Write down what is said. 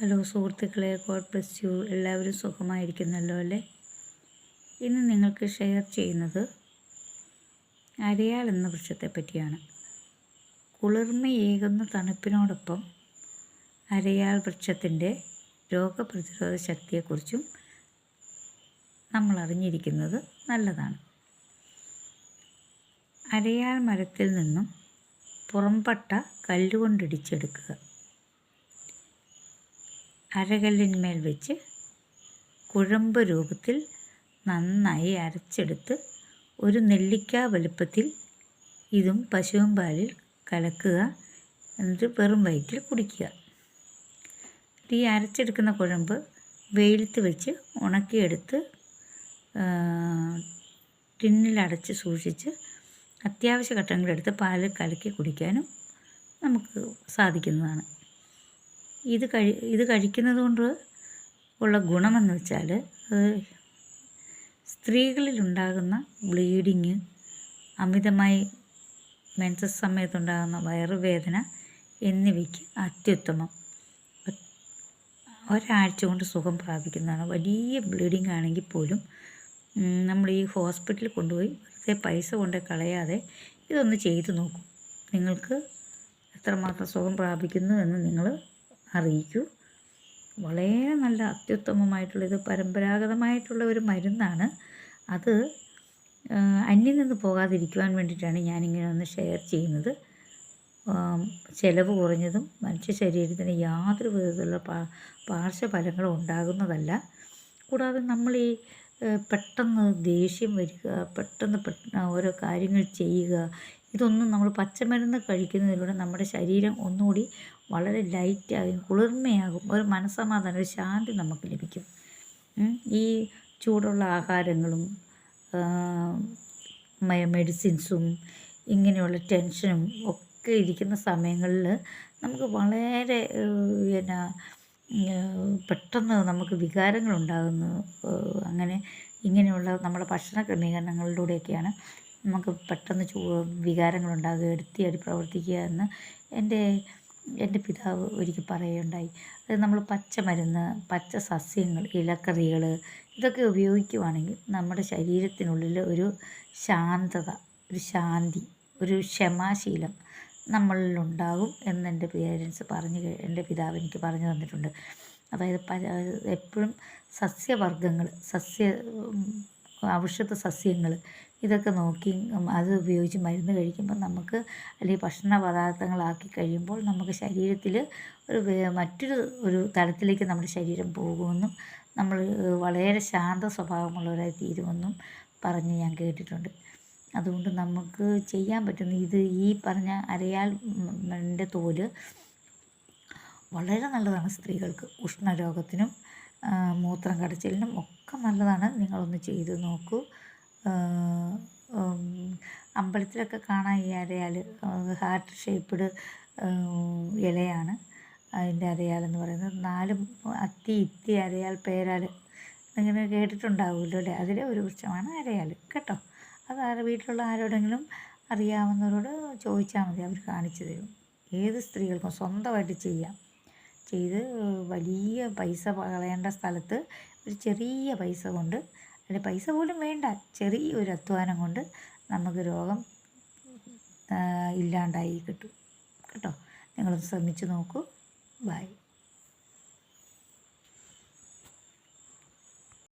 Hello സുഹൃത്തുക്കളെ God bless you എല്ലാവരും സുഖമായിരിക്കുന്നല്ലോ അല്ലേ? ഇന്ന് നിങ്ങൾക്ക് ഷെയർ ചെയ്യുന്നത് അരയാൽ എന്ന വൃക്ഷത്തെ പറ്റിയാണ്. കുളിർമയേകുന്ന തണുപ്പിനോടൊപ്പം അരയാൽ വൃക്ഷത്തിന്റെ രോഗപ്രതിരോധ ശക്തിയെക്കുറിച്ചും നമ്മൾ അറിഞ്ഞിരിക്കുന്നത് നല്ലതാണ്. അരയാൽ മരത്തിൽ നിന്നും പുറംപട്ട കല്ലുകൊണ്ടിടിച്ചെടുക്കുക. അരകല്ലിന്മേൽ വെച്ച് കുഴമ്പ് രൂപത്തിൽ നന്നായി അരച്ചെടുത്ത് ഒരു നെല്ലിക്ക വലുപ്പത്തിൽ ഇതും പശുവും പാലിൽ കലക്കുക എന്നിട്ട് വെറും വയറ്റിൽ കുടിക്കുക. ഈ അരച്ചെടുക്കുന്ന കുഴമ്പ് വെയിലത്ത് വെച്ച് ഉണക്കിയെടുത്ത് ടിന്നിലടച്ച് സൂക്ഷിച്ച് അത്യാവശ്യ ഘട്ടങ്ങളെടുത്ത് പാലിൽ കലക്കി കുടിക്കാനും നമുക്ക് സാധിക്കുന്നതാണ്. ഇത് കഴി ഇത് കഴിക്കുന്നത് കൊണ്ട് ഉള്ള ഗുണമെന്ന് വെച്ചാൽ അത് സ്ത്രീകളിലുണ്ടാകുന്ന ബ്ലീഡിങ് അമിതമായി മെൻസസ് സമയത്തുണ്ടാകുന്ന വയറുവേദന എന്നിവയ്ക്ക് അത്യുത്തമം. ഒരാഴ്ച കൊണ്ട് സുഖം പ്രാപിക്കുന്നതാണ്. വലിയ ബ്ലീഡിങ് ആണെങ്കിൽ പോലും നമ്മൾ ഈ ഹോസ്പിറ്റലിൽ കൊണ്ടുപോയി വെറുതെ പൈസ കൊണ്ട് കളയാതെ ഇതൊന്ന് ചെയ്തു നോക്കും. നിങ്ങൾക്ക് എത്രമാത്രം സുഖം പ്രാപിക്കുന്നു എന്ന് നിങ്ങൾ അറിയിക്കൂ. വളരെ നല്ല അത്യുത്തമമായിട്ടുള്ള ഇത് പരമ്പരാഗതമായിട്ടുള്ള ഒരു മരുന്നാണ്. അത് അന്യം നിന്ന് പോകാതിരിക്കുവാൻ വേണ്ടിയിട്ടാണ് ഞാനിങ്ങനെ ഒന്ന് ഷെയർ ചെയ്യുന്നത്. ചിലവ് കുറഞ്ഞതും മനുഷ്യ ശരീരത്തിന് യാതൊരു വിധത്തിലുള്ള പാ പാർശ്വഫലങ്ങളും ഉണ്ടാകുന്നതല്ല. കൂടാതെ നമ്മൾ ഈ പെട്ടെന്ന് ദേഷ്യം വരിക പെട്ടെന്ന് ഓരോ കാര്യങ്ങൾ ചെയ്യുക ഇതൊന്നും നമ്മൾ പച്ചമരുന്ന് കഴിക്കുന്നതിലൂടെ നമ്മുടെ ശരീരം ഒന്നുകൂടി വളരെ ലൈറ്റാകും കുളിർമയാകും ഒരു മനസ്സമാധാനം ഒരു ശാന്തി നമുക്ക് ലഭിക്കും. ഈ ചൂടുള്ള ആഹാരങ്ങളും മെഡിസിൻസും ഇങ്ങനെയുള്ള ടെൻഷനും ഒക്കെ ഇരിക്കുന്ന സമയങ്ങളിൽ നമുക്ക് വളരെ പിന്നെ പെട്ടെന്ന് നമുക്ക് വികാരങ്ങളുണ്ടാകുന്നു. അങ്ങനെ ഇങ്ങനെയുള്ള നമ്മുടെ ഭക്ഷണ ക്രമീകരണങ്ങളിലൂടെയൊക്കെയാണ് നമുക്ക് പെട്ടെന്ന് ചൂ വികാരങ്ങളുണ്ടാകുക എടുത്തിയാടി പ്രവർത്തിക്കുക എന്ന് എന്റെ എന്റെ പിതാവ് ഒരിക്കൽ പറയുകയുണ്ടായി. അത് നമ്മൾ പച്ചമരുന്ന് പച്ച സസ്യങ്ങൾ ഇലക്കറികൾ ഇതൊക്കെ ഉപയോഗിക്കുവാണെങ്കിൽ നമ്മുടെ ശരീരത്തിനുള്ളിൽ ഒരു ശാന്തത ഒരു ശാന്തി ഒരു ക്ഷമാശീലം നമ്മളിലുണ്ടാകും എന്ന് എന്റെ പേരൻസ് പറഞ്ഞ് എന്റെ പിതാവ് എനിക്ക് പറഞ്ഞു തന്നിട്ടുണ്ട്. അതായത് പല എപ്പോഴും സസ്യവർഗങ്ങൾ സസ്യ ഔഷധ സസ്യങ്ങൾ ഇതൊക്കെ നോക്കി അത് ഉപയോഗിച്ച് മരുന്ന് കഴിക്കുമ്പോൾ നമുക്ക് അല്ലെങ്കിൽ ഭക്ഷണ പദാർത്ഥങ്ങളാക്കി കഴിയുമ്പോൾ നമുക്ക് ശരീരത്തിൽ ഒരു മറ്റൊരു ഒരു തലത്തിലേക്ക് നമ്മുടെ ശരീരം പോകുമെന്നും നമ്മൾ വളരെ ശാന്ത സ്വഭാവമുള്ളവരായി തീരുമെന്നും പറഞ്ഞ് ഞാൻ കേട്ടിട്ടുണ്ട്. അതുകൊണ്ട് നമുക്ക് ചെയ്യാൻ പറ്റുന്ന ഇത് ഈ പറഞ്ഞ അരയാൽ ന്റെ തോൽ വളരെ നല്ലതാണ് സ്ത്രീകൾക്ക്. ഉഷ്ണരോഗത്തിനും മൂത്രം കടച്ചിലിനും ഒക്കെ നല്ലതാണ്. നിങ്ങളൊന്ന് ചെയ്ത് നോക്കൂ. അമ്പലത്തിലൊക്കെ കാണാൻ ഈ അരയാൽ ഹാർട്ട് ഷേപ്പ്ഡ് ഇലയാണ് അതിന്റെ അരയാലെന്ന് പറയുന്നത്. നാലും അത്തി ഇത്തി അരയാൽ പേരാൽ ഇങ്ങനെ കേട്ടിട്ടുണ്ടാവുമല്ലോ അല്ലേ? അതിലെ ഒരു വൃക്ഷമാണ് അരയാൽ കേട്ടോ? അത് ആരെ വീട്ടിലുള്ള ആരോടെങ്കിലും അറിയാവുന്നവരോട് ചോദിച്ചാൽ മതി അവർ കാണിച്ചു തരും. ഏത് സ്ത്രീകൾക്കും സ്വന്തമായിട്ട് ചെയ്യാം. ചെയ്ത് വലിയ പൈസ കളയേണ്ട സ്ഥലത്ത് ഒരു ചെറിയ പൈസ കൊണ്ട് അല്ലെ പൈസ പോലും വേണ്ട. ചെറിയ ഒരു അധ്വാനം കൊണ്ട് നമുക്ക് രോഗം ഇല്ലാണ്ടായി കിട്ടും. കേട്ടോ? നിങ്ങളൊന്ന് ശ്രമിച്ചു നോക്കൂ. ബൈ.